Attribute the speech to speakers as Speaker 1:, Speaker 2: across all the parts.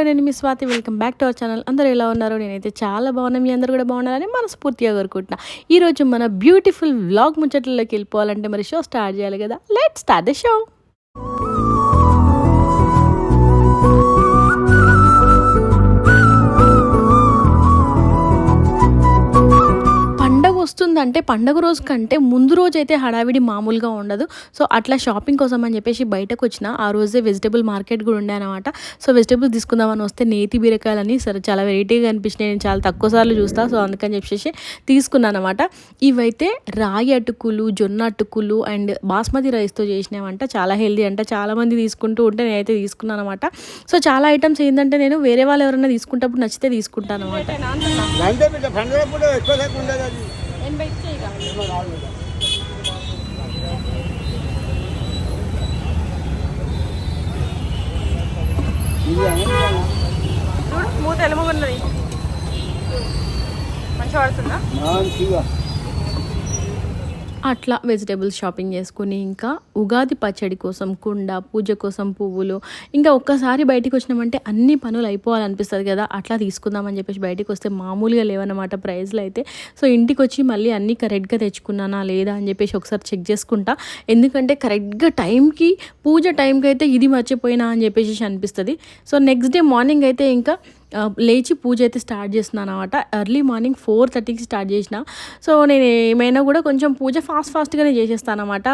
Speaker 1: Hello నేను మీ Swathi welcome back to our channel. అందరూ ఎలా ఉన్నారు? నేనైతే చాలా బాగున్నాను. మీ అందరూ కూడా బాగున్నారని మనస్ఫూర్తిగా కోరుకుంటున్నా. ఈరోజు మన బ్యూటిఫుల్ వ్లాగ్ ముచ్చట్లలోకి వెళ్ళిపోవాలంటే మరి షో స్టార్ట్ చేయాలి కదా. Let start the show. వస్తుందంటే పండగ రోజు కంటే ముందు రోజు అయితే హడావిడి మామూలుగా ఉండదు. సో అట్లా షాపింగ్ కోసం అని చెప్పేసి బయటకు వచ్చిన ఆ రోజే వెజిటబుల్ మార్కెట్ కూడా ఉండే అనమాట సో వెజిటబుల్స్ తీసుకుందామని వస్తే నేతి బీరకాయలని సరే చాలా వెరైటీగా అనిపించినాయి నేను చాలా తక్కువ సార్లు చూస్తా. సో అందుకని చెప్పేసి తీసుకున్నాను అనమాట ఇవైతే రాగి అటుకులు జొన్న అటుకులు అండ్ బాస్మతి రైస్తో చేసినవంట. చాలా హెల్దీ అంట. చాలామంది తీసుకుంటూ ఉంటే నేనైతే తీసుకున్నాను అనమాట సో చాలా ఐటమ్స్ ఏంటంటే నేను వేరే వాళ్ళు ఎవరైనా తీసుకుంటప్పుడు నచ్చితే తీసుకుంటాను అనమాట
Speaker 2: అంతే బిడ్డ పండుగప్పుడు ఎక్కువ
Speaker 1: మూత ఎలుముకున్నది మంచిగా పడుతుందా?
Speaker 2: మంచిగా.
Speaker 1: అట్లా వెజిటేబుల్స్ షాపింగ్ చేసుకుని ఇంకా ఉగాది పచ్చడి కోసం కుండ పూజ కోసం పువ్వులు ఇంకా ఒక్కసారి బయటికి వచ్చినామంటే అన్ని పనులు అయిపోవాలనిపిస్తుంది కదా. అట్లా తీసుకుందామని చెప్పేసి బయటికి వస్తే మామూలుగా లేవన్నమాట ప్రైజ్లు అయితే. సో ఇంటికి వచ్చి మళ్ళీ అన్నీ కరెక్ట్గా తెచ్చుకున్నానా లేదా అని చెప్పేసి ఒకసారి చెక్ చేసుకుంటా. ఎందుకంటే కరెక్ట్గా టైంకి పూజ టైంకి అయితే ఇది మర్చిపోయినా అని చెప్పేసి అనిపిస్తుంది. సో నెక్స్ట్ డే మార్నింగ్ అయితే ఇంకా లేచి పూజ అయితే స్టార్ట్ చేస్తున్నాను అనమాట ఎర్లీ మార్నింగ్ ఫోర్ థర్టీకి స్టార్ట్ చేసిన. సో నేను ఏమైనా కూడా కొంచెం పూజ ఫాస్ట్ ఫాస్ట్గానే చేసేస్తాను అనమాట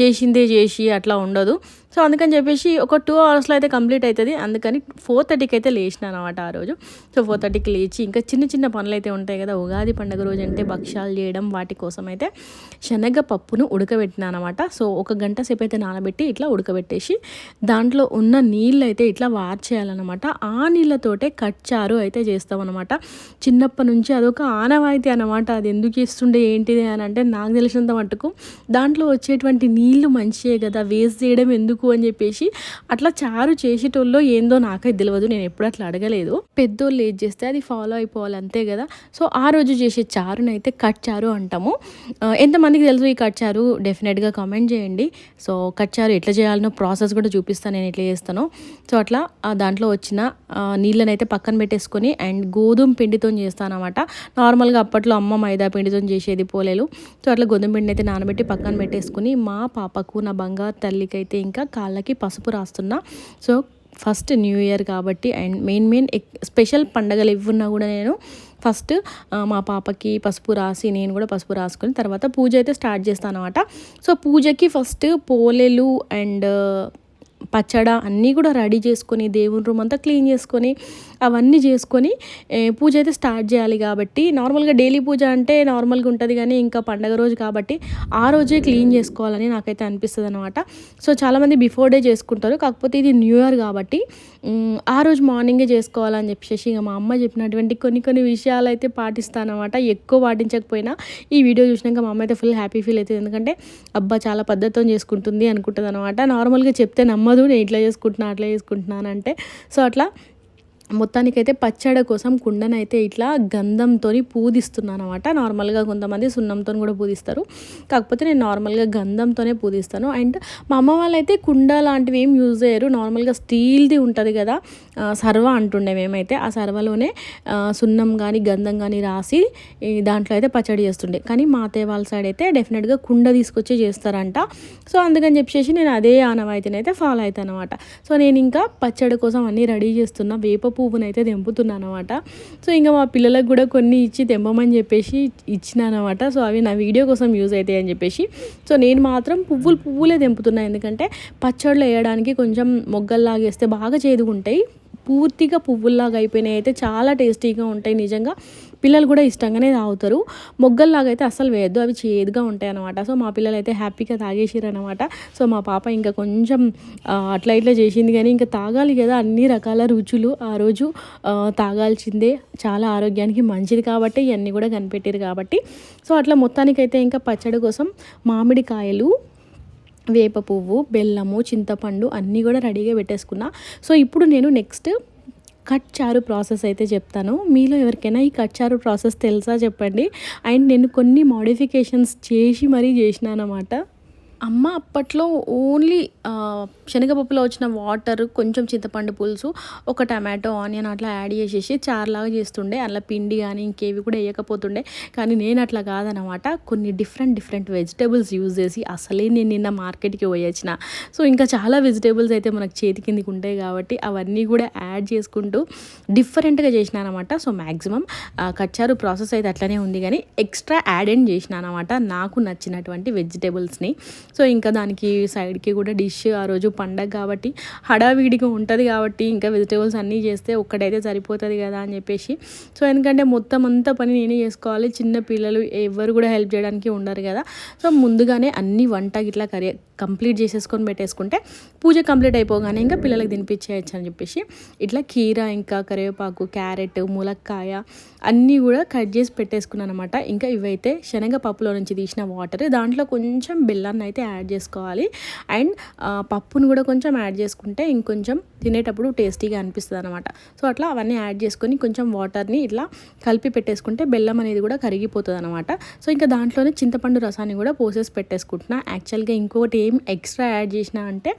Speaker 1: చేసిందే చేసి అట్లా ఉండదు. సో అందుకని చెప్పేసి ఒక టూ అవర్స్లో అయితే కంప్లీట్ అవుతుంది అందుకని ఫోర్ థర్టీకి అయితే లేచిన అనమాట ఆ రోజు. సో ఫోర్ థర్టీకి లేచి ఇంకా చిన్న చిన్న పనులు అయితే ఉంటాయి కదా. ఉగాది పండుగ రోజు అంటే భక్ష్యాలు చేయడం వాటి కోసం అయితే శనగ పప్పును ఉడకబెట్టినాను అనమాట. సో ఒక గంట సేపు అయితే నానబెట్టి ఇట్లా ఉడకబెట్టేసి దాంట్లో ఉన్న నీళ్ళు అయితే ఇట్లా వార్చేయాలన్నమాట. ఆ నీళ్ళతోటే కచ్చారు అయితే చేస్తామన్నమాట చిన్నప్పటి నుంచి అదొక ఆనవాయితీ అనమాట. అది ఎందుకు ఇస్తుండే ఏంటిది అని అంటే నాకు తెలిసినంత మట్టుకు దాంట్లో వచ్చేటువంటి నీళ్ళు మంచియే కదా. వేస్ట్ చేయడం ఎందుకు అని చెప్పేసి అట్లా చారు చేసేటోళ్ళు ఏందో నాకైతే తెలియదు నేను ఎప్పుడు అట్లా అడగలేదు. పెద్దోళ్ళు ఏది చేస్తే అది ఫాలో అయిపోవాలి అంతే కదా. సో ఆ రోజు చేసే చారునైతే కట్ చారు అంటాము. ఎంతమందికి తెలుసు ఈ కట్ చారు? డెఫినెట్గా కామెంట్ చేయండి. సో కట్ చారు ఎట్లా చేయాలనో ప్రాసెస్ కూడా చూపిస్తాను నేను ఎట్లా చేస్తానో. సో అట్లా దాంట్లో వచ్చిన నీళ్ళనైతే అయితే పక్కన పెట్టేసుకొని అండ్ గోధుమ పిండితో చేస్తాను అనమాట నార్మల్గా అప్పట్లో అమ్మ మైదా పిండితో చేసేది పోలేలు. సో అట్లా గోధుమ పిండి అయితే నానబెట్టి పక్కన పెట్టేసుకుని మా పాపకు నా బంగారు తల్లికి అయితే ఇంకా కాళ్ళకి పసుపు రాస్తున్నా. సో ఫస్ట్ న్యూ ఇయర్ కాబట్టి అండ్ మెయిన్ మెయిన్ స్పెషల్ పండగలు ఇవ్వన్నా కూడా నేను ఫస్ట్ మా పాపకి పసుపు రాసి నేను కూడా పసుపు రాసుకొని తర్వాత పూజ అయితే స్టార్ట్ చేస్తాను అనమాట సో పూజకి ఫస్ట్ పోలేలు అండ్ పచ్చడ అన్నీ కూడా రెడీ చేసుకొని దేవుని రూమ్ అంతా క్లీన్ చేసుకొని అవన్నీ చేసుకొని పూజ అయితే స్టార్ట్ చేయాలి కాబట్టి నార్మల్గా డైలీ పూజ అంటే నార్మల్గా ఉంటుంది కానీ ఇంకా పండగ రోజు కాబట్టి ఆ రోజే క్లీన్ చేసుకోవాలని నాకైతే అనిపిస్తుంది అనమాట సో చాలామంది బిఫోర్ డే చేసుకుంటారు కాకపోతే ఇది న్యూ ఇయర్ కాబట్టి ఆ రోజు మార్నింగే చేసుకోవాలని చెప్పేసి ఇక మా అమ్మ చెప్పినటువంటి కొన్ని కొన్ని విషయాలు అయితే పాటిస్తానమాట ఎక్కువ పాటించకపోయినా ఈ వీడియో చూసినాక మా అమ్మ అయితే ఫుల్ హ్యాపీ ఫీల్ అవుతుంది. ఎందుకంటే అబ్బా చాలా పద్ధతితో చేసుకుంటుంది అనుకుంటుంది అనమాట నార్మల్గా చెప్తే నమ్మదు నేను ఇట్లా చేసుకుంటున్నా అట్లా చేసుకుంటున్నాను అంటే సో అట్లా మొత్తానికైతే పచ్చడి కోసం కుండనైతే ఇట్లా గంధంతో పూదిస్తున్నాను అనమాట నార్మల్గా కొంతమంది సున్నంతో కూడా పూదిస్తారు. కాకపోతే నేను నార్మల్గా గంధంతోనే పూదిస్తాను. అండ్ మా అమ్మ వాళ్ళైతే కుండ లాంటివి ఏం యూజ్ చేయరు. నార్మల్గా స్టీల్ది ఉంటుంది కదా సర్వ అంటుండే మేమైతే. ఆ సర్వలోనే సున్నం కానీ గంధం కానీ రాసి దాంట్లో అయితే పచ్చడి చేస్తుండే. కానీ మా అత్తయ్య వాళ్ళ సైడ్ అయితే డెఫినెట్గా కుండ తీసుకొచ్చి చేస్తారంట. సో అందుకని చెప్పేసి నేను అదే ఆనవాయితీనైతే ఫాలో అవుతాను అనమాట సో నేను ఇంకా పచ్చడి కోసం అన్నీ రెడీ చేస్తున్నా. వేపపు పువ్వునైతే అయితే తెంపుతున్నాను అనమాట సో ఇంకా మా పిల్లలకు కూడా కొన్ని ఇచ్చి తెంపమని చెప్పేసి ఇచ్చినాను అనమాట సో అవి నా వీడియో కోసం యూజ్ అవుతాయి అని చెప్పేసి. సో నేను మాత్రం పువ్వులు పువ్వులే తెంపుతున్నాను ఎందుకంటే పచ్చళ్ళు వేయడానికి కొంచెం మొగ్గల్లాగేస్తే బాగా చేదుగుంటాయి. పూర్తిగా పువ్వుల్లాగా అయిపోయినాయి. అయితే చాలా టేస్టీగా ఉంటాయి నిజంగా. పిల్లలు కూడా ఇష్టంగానే తాగుతారు. మొగ్గల్లాగా అయితే అస్సలు వేయద్దు. అవి చేదుగా ఉంటాయి అనమాట సో మా పిల్లలు అయితే హ్యాపీగా తాగేసారు అనమాట సో మా పాప ఇంకా కొంచెం అట్లా ఇట్లా చేసింది కానీ ఇంకా తాగాలి కదా. అన్ని రకాల రుచులు ఆ రోజు తాగాల్సిందే. చాలా ఆరోగ్యానికి మంచిది కాబట్టి ఇవన్నీ కూడా కనిపెట్టారు కాబట్టి. సో అట్లా మొత్తానికైతే ఇంకా పచ్చడి కోసం మామిడికాయలు వేప పువ్వు బెల్లము చింతపండు అన్నీ కూడా రెడీగా పెట్టేసుకున్నా. సో ఇప్పుడు నేను నెక్స్ట్ కట్ చారు ప్రాసెస్ అయితే చెప్తాను. మీలో ఎవరికైనా ఈ కట్ చారు ప్రాసెస్ తెలుసా చెప్పండి? అండ్ నేను కొన్ని మోడిఫికేషన్స్ చేసి మరీ చేసినానమాట అమ్మ అప్పట్లో ఓన్లీ శనగపప్పులో వచ్చిన వాటర్ కొంచెం చింతపండు పులుసు ఒక టమాటో ఆనియన్ అట్లా యాడ్ చేసేసి చారులాగా చేస్తుండే. అలా పిండి కానీ ఇంకేవి కూడా వేయకపోతుండే. కానీ నేను అట్లా కాదనమాట కొన్ని డిఫరెంట్ డిఫరెంట్ వెజిటేబుల్స్ యూజ్ చేసి అసలే నేను నిన్న మార్కెట్కి పోయొచ్చిన. సో ఇంకా చాలా వెజిటేబుల్స్ అయితే మనకు చేతి కిందికి ఉంటాయి కాబట్టి అవన్నీ కూడా యాడ్ చేసుకుంటూ డిఫరెంట్గా చేసిన అనమాట సో మ్యాక్సిమం కచ్చారు ప్రాసెస్ అయితే అట్లనే ఉంది. కానీ ఎక్స్ట్రా యాడ్ అండ్ చేసిన అనమాట నాకు నచ్చినటువంటి వెజిటేబుల్స్ని. సో ఇంకా దానికి సైడ్కి కూడా డిష్ ఆ రోజు పండగ కాబట్టి హడావిడిగా ఉంటుంది కాబట్టి ఇంకా వెజిటేబుల్స్ అన్నీ చేస్తే ఒక్కటైతే సరిపోతుంది కదా అని చెప్పేసి. సో ఎందుకంటే మొత్తం అంతా పని నేనే చేసుకోవాలి. చిన్న పిల్లలు ఎవరు కూడా హెల్ప్ చేయడానికి ఉండరు కదా. సో ముందుగానే అన్ని వంట ఇట్లా కరే కంప్లీట్ చేసేసుకొని పెట్టేసుకుంటే పూజ కంప్లీట్ అయిపోగానే ఇంకా పిల్లలకు తినిపించేయచ్చు అని చెప్పేసి ఇట్లా కీర ఇంకా కరివేపాకు క్యారెట్ ములక్కాయ అన్నీ కూడా కట్ చేసి పెట్టేసుకున్నాను అనమాట ఇంకా ఇవైతే శనగపప్పులో నుంచి తీసిన వాటర్ దాంట్లో కొంచెం బెల్లాన్ని అయితే యాడ్ చేసుకోవాలి. అండ్ పప్పును కూడా కొంచెం యాడ్ చేసుకుంటే ఇంకొంచెం తినేటప్పుడు టేస్టీగా అనిపిస్తుంది అనమాట సో అట్లా అవన్నీ యాడ్ చేసుకొని కొంచెం వాటర్ని ఇట్లా కలిపి పెట్టేసుకుంటే బెల్లం అనేది కూడా కరిగిపోతుంది అనమాట సో ఇంకా దాంట్లోనే చింతపండు రసాన్ని కూడా పోసేసి పెట్టేసుకుంటున్నా. యాక్చువల్గా ఇంకొకటి ఏం ఎక్స్ట్రా యాడ్ చేసిన అంటే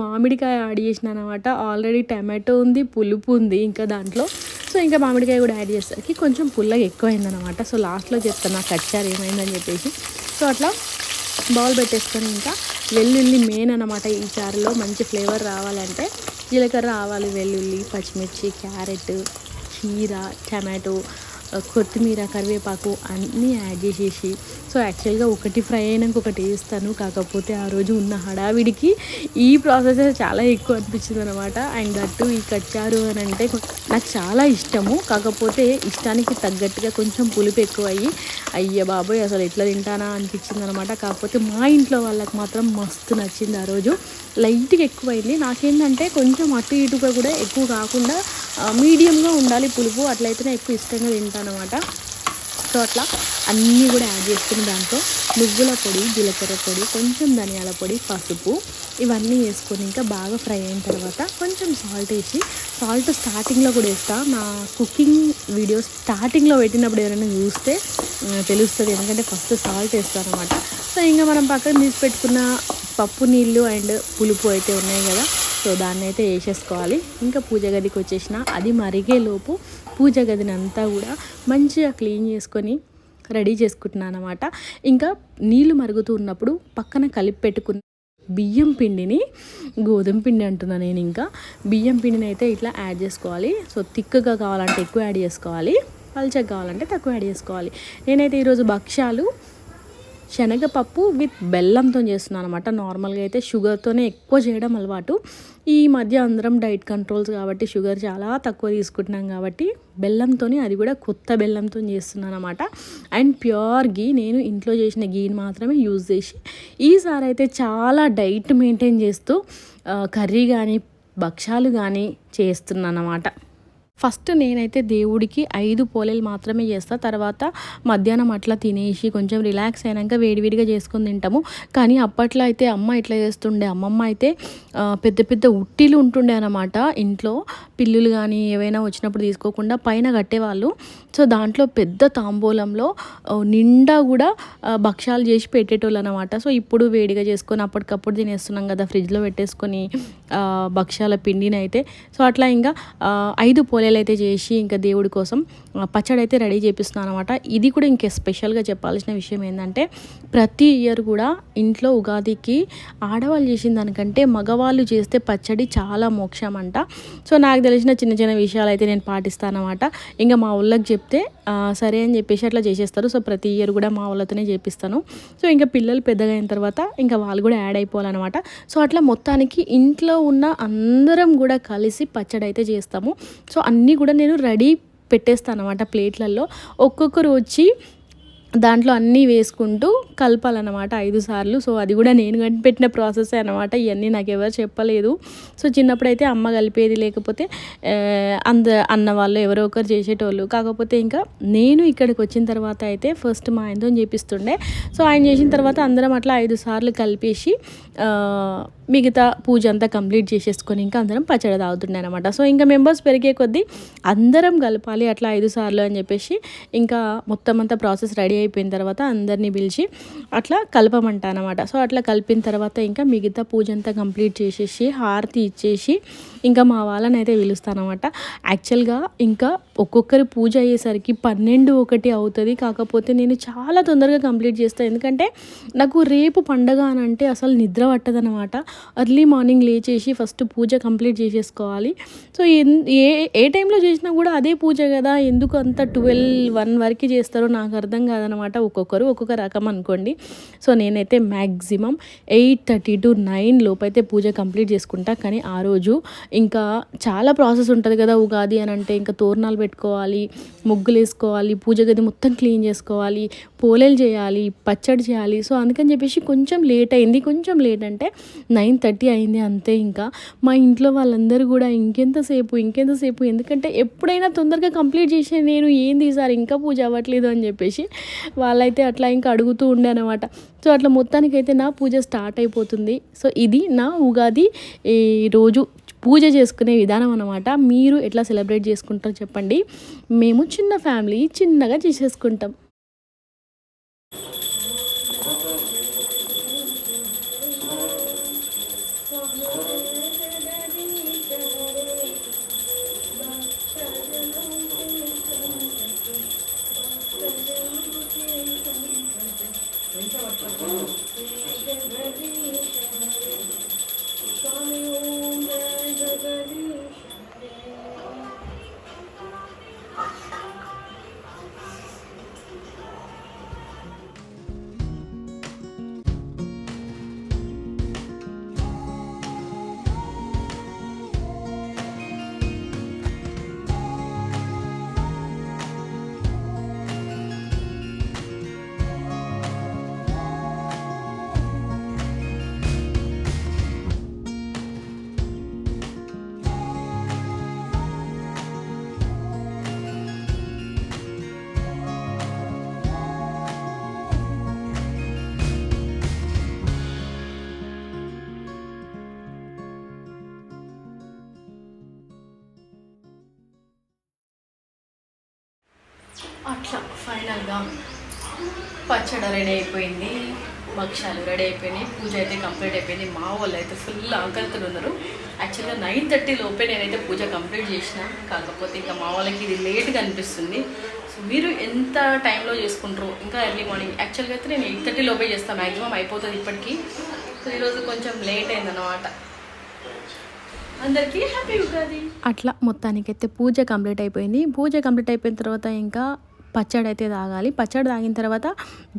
Speaker 1: మామిడికాయ యాడ్ చేసిన అనమాట ఆల్రెడీ టమాటో ఉంది పులుపు ఉంది ఇంకా దాంట్లో. సో ఇంకా మామిడికాయ కూడా యాడ్ చేసేసరికి కొంచెం పుల్లగా ఎక్కువైందనమాట. సో లాస్ట్లో చెప్తాను నాకు కచ్చారు ఏమైందని చెప్పేసి. సో అట్లా బౌల్ పెట్టేసుకొని ఇంకా వెల్లుల్లి మెయిన్ అనమాట ఈ చారులో. మంచి ఫ్లేవర్ రావాలంటే జీలకర్ర ఆవాలు వెల్లుల్లి పచ్చిమిర్చి క్యారెట్ చీర టమాటో కొత్తిమీర కరివేపాకు అన్నీ యాడ్ చేసేసి సో యాక్చువల్గా ఒకటి ఫ్రై అయినాక ఒకటి వేస్తాను. కాకపోతే ఆ రోజు ఉన్న హడావిడికి ఈ ప్రాసెస్ చాలా ఎక్కువ అనిపించింది అనమాట అండ్ దట్టు ఈ కచ్చారు అని అంటే నాకు చాలా ఇష్టము. కాకపోతే ఇష్టానికి తగ్గట్టుగా కొంచెం పులుపు ఎక్కువ అయ్యి అయ్య బాబోయ్ అసలు ఎట్లా తింటానా అనిపించింది అనమాట కాకపోతే మా ఇంట్లో వాళ్ళకి మాత్రం మస్తు నచ్చింది ఆ రోజు. లైట్గా ఎక్కువైంది. నాకేంటంటే కొంచెం అటు ఇటుగా కూడా ఎక్కువ కాకుండా మీడియంగా ఉండాలి పులుపు. అట్లయితేనే ఎక్కువ ఇష్టంగా తింటాను అనమాట సో అట్లా అన్నీ కూడా యాడ్ చేసుకుని దాంట్లో నువ్వుల పొడి జీలకర్ర పొడి కొంచెం ధనియాల పొడి పసుపు ఇవన్నీ వేసుకొని ఇంకా బాగా ఫ్రై అయిన తర్వాత కొంచెం సాల్ట్ వేసి సాల్ట్ స్టార్టింగ్లో కూడా వేస్తా. నా కుకింగ్ వీడియోస్ స్టార్టింగ్లో పెట్టినప్పుడు ఎవరైనా చూస్తే తెలుస్తుంది. ఎందుకంటే ఫస్ట్ సాల్ట్ వేస్తాను అనమాట సో ఇంకా మనం పక్కన తీసి పెట్టుకున్న పప్పు నీళ్ళు అండ్ పులుపు అయితే ఉన్నాయి కదా. సో దాన్ని అయితే వేసేసుకోవాలి. ఇంకా పూజ గదికి వచ్చేసిన. అది మరిగే లోపు పూజ గదిని అంతా కూడా మంచిగా క్లీన్ చేసుకొని రెడీ చేసుకుంటున్నాను అనమాట ఇంకా నీళ్ళు మరుగుతూ ఉన్నప్పుడు పక్కన కలిపి పెట్టుకున్న బియ్యం పిండిని గోధుమ పిండి అంటున్నా నేను ఇంకా. బియ్యం పిండిని అయితే ఇట్లా యాడ్ చేసుకోవాలి. సో థిక్గా కావాలంటే ఎక్కువ యాడ్ చేసుకోవాలి. పల్చగా కావాలంటే తక్కువ యాడ్ చేసుకోవాలి. నేనైతే ఈరోజు భక్ష్యాలు శనగపప్పు విత్ బెల్లంతో చేస్తున్నాను అనమాట నార్మల్గా అయితే షుగర్తోనే ఎక్కువ చేయడం అలవాటు. ఈ మధ్య అందరం డైట్ కంట్రోల్స్ కాబట్టి షుగర్ చాలా తక్కువ తీసుకుంటున్నాం కాబట్టి బెల్లంతోనే అది కూడా కొత్త బెల్లంతో చేస్తున్నాను అనమాట అండ్ ప్యూర్ గీ నేను ఇంట్లో చేసిన గీని మాత్రమే యూజ్ చేసి ఈసారి అయితే చాలా డైట్ మెయింటైన్ చేస్తూ కర్రీ కానీ భక్ష్యాలు కానీ చేస్తున్నాను అనమాట ఫస్ట్ నేనైతే దేవుడికి ఐదు పోలేలు మాత్రమే చేస్తా. తర్వాత మధ్యాహ్నం అట్లా తినేసి కొంచెం రిలాక్స్ అయినాక వేడివేడిగా చేసుకొని తింటాము. కానీ అప్పట్లో అయితే అమ్మ ఇట్లా చేస్తుండే? అమ్మమ్మ అయితే పెద్ద పెద్ద ఉట్టిలు ఉంటుండే అనమాట ఇంట్లో. పిల్లులు కానీ ఏవైనా వచ్చినప్పుడు తీసుకోకుండా పైన కట్టేవాళ్ళు. సో దాంట్లో పెద్ద తాంబూలంలో నిండా కూడా భక్ష్యాలు చేసి పెట్టేటోళ్ళు అనమాట సో ఇప్పుడు వేడిగా చేసుకొని అప్పటికప్పుడు తినేస్తున్నాం కదా ఫ్రిడ్జ్లో పెట్టేసుకొని భక్ష్యాల భక్షాల పిండిని అయితే సో అట్లా ఇంకా ఐదు పోలే పోలేలు అయితే చేసి ఇంకా దేవుడి కోసం పచ్చడి అయితే రెడీ చేపిస్తున్నాను అనమాట ఇది కూడా ఇంకా స్పెషల్గా చెప్పాల్సిన విషయం ఏంటంటే ప్రతి ఇయర్ కూడా ఇంట్లో ఉగాదికి ఆడవాళ్ళు చేసిన దానికంటే మగవాళ్ళు చేస్తే పచ్చడి చాలా మోక్షం అంట సో నాకు తెలిసిన చిన్న చిన్న విషయాలు అయితే నేను పాటిస్తాను అనమాట ఇంకా మా ఊళ్ళకి చెప్తే సరే అని చెప్పేసి అట్లా చేసేస్తారు. సో ప్రతి ఇయర్ కూడా మా వాళ్ళతోనే చేపిస్తాను. సో ఇంకా పిల్లలు పెద్దగా అయిన తర్వాత ఇంకా వాళ్ళు కూడా యాడ్ అయిపోవాలన్నమాట. సో అట్లా మొత్తానికి ఇంట్లో ఉన్న అందరం కూడా కలిసి పచ్చడి అయితే చేస్తాము. సో అన్నీ కూడా నేను రెడీ పెట్టేస్తాను అనమాట ప్లేట్లలో. ఒక్కొక్కరు వచ్చి దాంట్లో అన్నీ వేసుకుంటూ కలపాలన్నమాట ఐదు సార్లు. సో అది కూడా నేను కనిపెట్టిన ప్రాసెస్ అనమాట ఇవన్నీ నాకు ఎవరు చెప్పలేదు. సో చిన్నప్పుడైతే అమ్మ కలిపేది లేకపోతే అంద అన్న వాళ్ళు ఎవరో ఒకరు చేసేటోళ్ళు. కాకపోతే ఇంకా నేను ఇక్కడికి వచ్చిన తర్వాత అయితే ఫస్ట్ మా ఆయనతో చేపిస్తుండే సో ఆయన చేసిన తర్వాత అందరం అట్లా ఐదు సార్లు కలిపేసి మిగతా పూజ అంతా కంప్లీట్ చేసేసుకొని ఇంకా అందరం పచ్చడి తాగుతుండే అనమాట సో ఇంకా మెంబర్స్ పెరిగే కొద్దీ అందరం కలపాలి అట్లా ఐదు సార్లు అని చెప్పేసి ఇంకా మొత్తం అంతా ప్రాసెస్ రెడీ అయిపోయిన తర్వాత అందరినీ పిలిచి అట్లా కలపమంటా అనమాట సో అట్లా కలిపిన తర్వాత ఇంకా మిగతా పూజ అంతా కంప్లీట్ చేసేసి హారతి ఇచ్చేసి ఇంకా మా వాళ్ళని అయితే పిలుస్తానమాట యాక్చువల్గా ఇంకా ఒక్కొక్కరి పూజ అయ్యేసరికి పన్నెండు ఒకటి అవుతుంది. కాకపోతే నేను చాలా తొందరగా కంప్లీట్ చేస్తాను ఎందుకంటే నాకు రేపు పండగ అని అంటే అసలు నిద్ర పట్టదనమాట అర్లీ మార్నింగ్ లేచేసి ఫస్ట్ పూజ కంప్లీట్ చేసేసుకోవాలి. సో ఎన్- ఏ ఏ టైంలో చేసినా కూడా అదే పూజ కదా ఎందుకు అంత ట్వెల్వ్ వన్ వరకు చేస్తారో నాకు అర్థం కాదనమాట ఒక్కొక్కరు ఒక్కొక్క రకం అనుకోండి. సో నేనైతే maximum eight thirty to nine లోపైతే puja complete చేసుకుంటా. కానీ ఆ రోజు ఇంకా చాలా ప్రాసెస్ ఉంటుంది కదా ఉగాది అని అంటే ఇంకా తోరణాలు పెట్టుకోవాలి ముగ్గులు వేసుకోవాలి పూజ గది మొత్తం క్లీన్ చేసుకోవాలి పోలేలు చేయాలి పచ్చడి చేయాలి. సో అందుకని చెప్పేసి కొంచెం లేట్ అయింది. కొంచెం లేట్ అంటే నైన్ థర్టీ అయింది అంతే ఇంకా. మా ఇంట్లో వాళ్ళందరూ కూడా ఇంకెంతసేపు ఇంకెంతసేపు ఎందుకంటే ఎప్పుడైనా తొందరగా కంప్లీట్ చేసే నేను ఏంది సార్ ఇంకా పూజ అవ్వట్లేదు అని చెప్పేసి వాళ్ళైతే అట్లా ఇంకా అడుగుతూ ఉండే అనమాట సో అట్లా మొత్తానికైతే నా పూజ స్టార్ట్ అయిపోతుంది. సో ఇది నా ఉగాది ఈ రోజు పూజ చేసుకునే విధానం అనమాట మీరు ఎట్లా సెలబ్రేట్ చేసుకుంటారో చెప్పండి. మేము చిన్న ఫ్యామిలీ చిన్నగా చేసేసుకుంటాం. ఫైనల్గా పచ్చడి రెడీ అయిపోయింది భక్ష్యాలు రెడీ అయిపోయినాయి పూజ అయితే కంప్లీట్ అయిపోయింది. మా వాళ్ళు అయితే ఫుల్ ఆకలితో ఉన్నారు. యాక్చువల్గా నైన్ థర్టీ లోపే నేనైతే పూజ కంప్లీట్ చేసిన. కాకపోతే ఇంకా మా వాళ్ళకి ఇది లేట్గా అనిపిస్తుంది. సో మీరు ఎంత టైంలో చేసుకుంటారు ఇంకా ఎర్లీ మార్నింగ్ యాక్చువల్గా అయితే నేను ఎయిట్ థర్టీ లోపే చేస్తాను మ్యాక్సిమం అయిపోతుంది ఇప్పటికీ. సో ఈరోజు కొంచెం లేట్ అయిందన్నమాట. అందరికీ హ్యాపీ ఉగాది. అట్లా మొత్తానికైతే పూజ కంప్లీట్ అయిపోయింది. పూజ కంప్లీట్ అయిపోయిన తర్వాత ఇంకా పచ్చడి అయితే తాగాలి. పచ్చడి తాగిన తర్వాత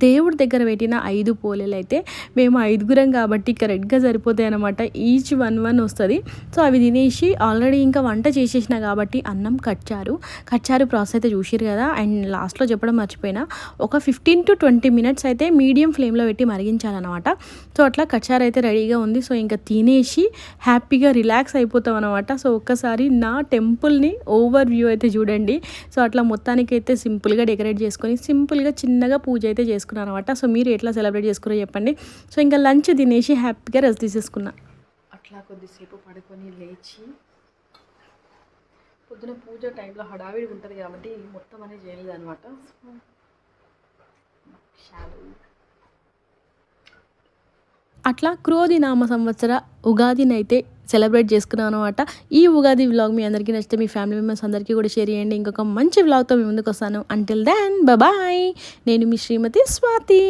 Speaker 1: దేవుడి దగ్గర పెట్టిన ఐదు పోలేలు అయితే మేము ఐదుగురం కాబట్టి కరెక్ట్గా సరిపోతాయి అనమాట ఈచ్ వన్ వన్ వస్తుంది. సో అవి తినేసి ఆల్రెడీ ఇంకా వంట చేసేసిన కాబట్టి అన్నం కట్టారు కట్టారు ప్రాసెస్ అయితే చూసిరు కదా. అండ్ లాస్ట్లో చెప్పడం మర్చిపోయినా ఒక ఫిఫ్టీన్ టు ట్వంటీ మినిట్స్ అయితే మీడియం ఫ్లేమ్లో పెట్టి మరిగించాలన్నమాట. సో అట్లా కచ్చారు అయితే రెడీగా ఉంది. సో ఇంకా తినేసి హ్యాపీగా రిలాక్స్ అయిపోతాం అనమాట సో ఒక్కసారి నా టెంపుల్ని ఓవర్ వ్యూ అయితే చూడండి. సో అట్లా మొత్తానికి అయితే సింపుల్గా డెకరేట్ చేసుకొని సింపుల్గా చిన్నగా పూజ అయితే చేసుకున్నాను అనమాట సో మీరు ఎట్లా సెలబ్రేట్ చేసుకున్నారో చెప్పండి. సో ఇంకా లంచ్ తినేసి హ్యాపీగా రెస్ట్ తీసేసుకున్నా. అట్లా కొద్దిసేపు పడుకొని లేచి పొద్దున పూజ టైంలో హడావిడి ఉంటుంది కాబట్టి మొత్తం అనేది చేయలేదు అనమాట అట్లా క్రోధి నామ సంవత్సర ఉగాదిని అయితే సెలబ్రేట్ చేసుకున్నాను అనమాట ఈ ఉగాది వ్లాగ్ మీ అందరికీ నచ్చితే మీ ఫ్యామిలీ మెంబర్స్ అందరికీ కూడా షేర్ చేయండి. ఇంకొక మంచి వ్లాగ్తో మీ ముందుకు వస్తాను. అంటిల్ దెన్ బాయ్ నేను మీ శ్రీమతి స్వాతి.